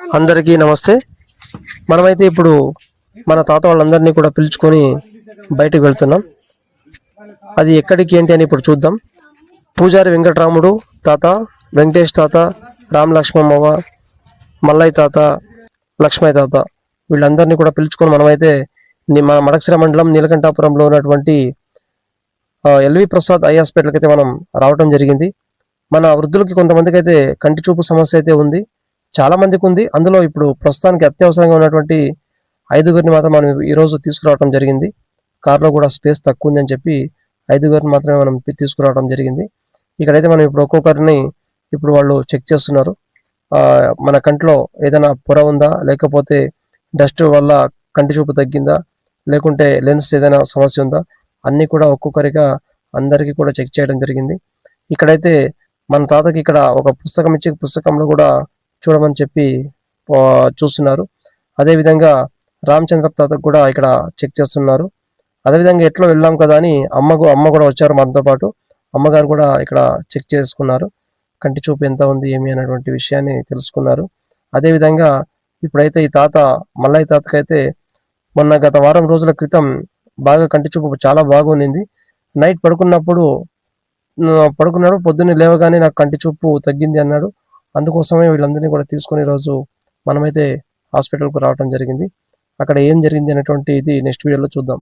అందరికీ నమస్తే. మనమైతే ఇప్పుడు మన తాత వాళ్ళందరినీ కూడా పిలుచుకొని బయటకు వెళ్తున్నాం. అది ఎక్కడికి ఏంటి అని ఇప్పుడు చూద్దాం. పూజారి వెంకటరాముడు తాత వెంకటేష్ తాత రామ్ లక్ష్మమ్మవ్వ మల్లయ్య తాత లక్ష్మయ్య తాత వీళ్ళందరినీ కూడా పిలుచుకొని మనమైతే ని- మన మడక్సిర మండలం నీలకంఠాపురంలో ఉన్నటువంటి ఎల్వి ప్రసాద్ ఐ హాస్పిటల్కి అయితే మనం రావటం జరిగింది. మన వృద్ధులకి కొంతమందికి అయితే కంటి చూపు సమస్య అయితే ఉంది. చాలా మందికి ఉంది. అందులో ఇప్పుడు ప్రస్తుతానికి అత్యవసరంగా ఉన్నటువంటి ఐదుగురిని మాత్రం మనం ఈ రోజు తీసుకురావడం జరిగింది. కారులో కూడా స్పేస్ తక్కువ ఉంది అని చెప్పి ఐదుగురిని మాత్రమే మనం తీసుకురావడం జరిగింది. ఇక్కడైతే మనం ఇప్పుడు ఒక్కొక్కరిని ఇప్పుడు వాళ్ళు చెక్ చేస్తున్నారు. మన కంట్లో ఏదైనా పొర ఉందా? లేకపోతే డస్ట్ వల్ల కంటి చూపు తగ్గిందా? లేకుంటే లెన్స్ ఏదైనా సమస్య ఉందా? అన్నీ కూడా ఒక్కొక్కరిగా అందరికీ కూడా చెక్ చేయడం జరిగింది. ఇక్కడైతే మన తాతకి ఇక్కడ ఒక పుస్తకం ఇచ్చి పుస్తకంలో కూడా చూడమని చెప్పి చూస్తున్నారు. అదేవిధంగా రామచంద్ర తాతకు కూడా ఇక్కడ చెక్ చేస్తున్నారు. అదేవిధంగా ఎట్లా వెళ్ళాం కదా అని అమ్మకు అమ్మ కూడా వచ్చారు మనతో పాటు. అమ్మగారు కూడా ఇక్కడ చెక్ చేసుకున్నారు. కంటి చూపు ఎంత ఉంది ఏమి అనేటువంటి విషయాన్ని తెలుసుకున్నారు. అదేవిధంగా ఇప్పుడైతే ఈ తాత మల్లయ్య తాతకైతే మొన్న గత వారం రోజుల క్రితం బాగా కంటి చూపు చాలా బాగుండింది. నైట్ పడుకున్నప్పుడు పడుకున్నాడు పొద్దున్నే లేవగానే నాకు కంటి చూపు తగ్గింది అన్నాడు. అందుకోసమే వీళ్ళందరినీ కూడా తీసుకొని ఈరోజు మనమైతే హాస్పిటల్కు రావడం జరిగింది. అక్కడ ఏం జరిగింది అనేటువంటి ఇది నెక్స్ట్ వీడియోలో చూద్దాం.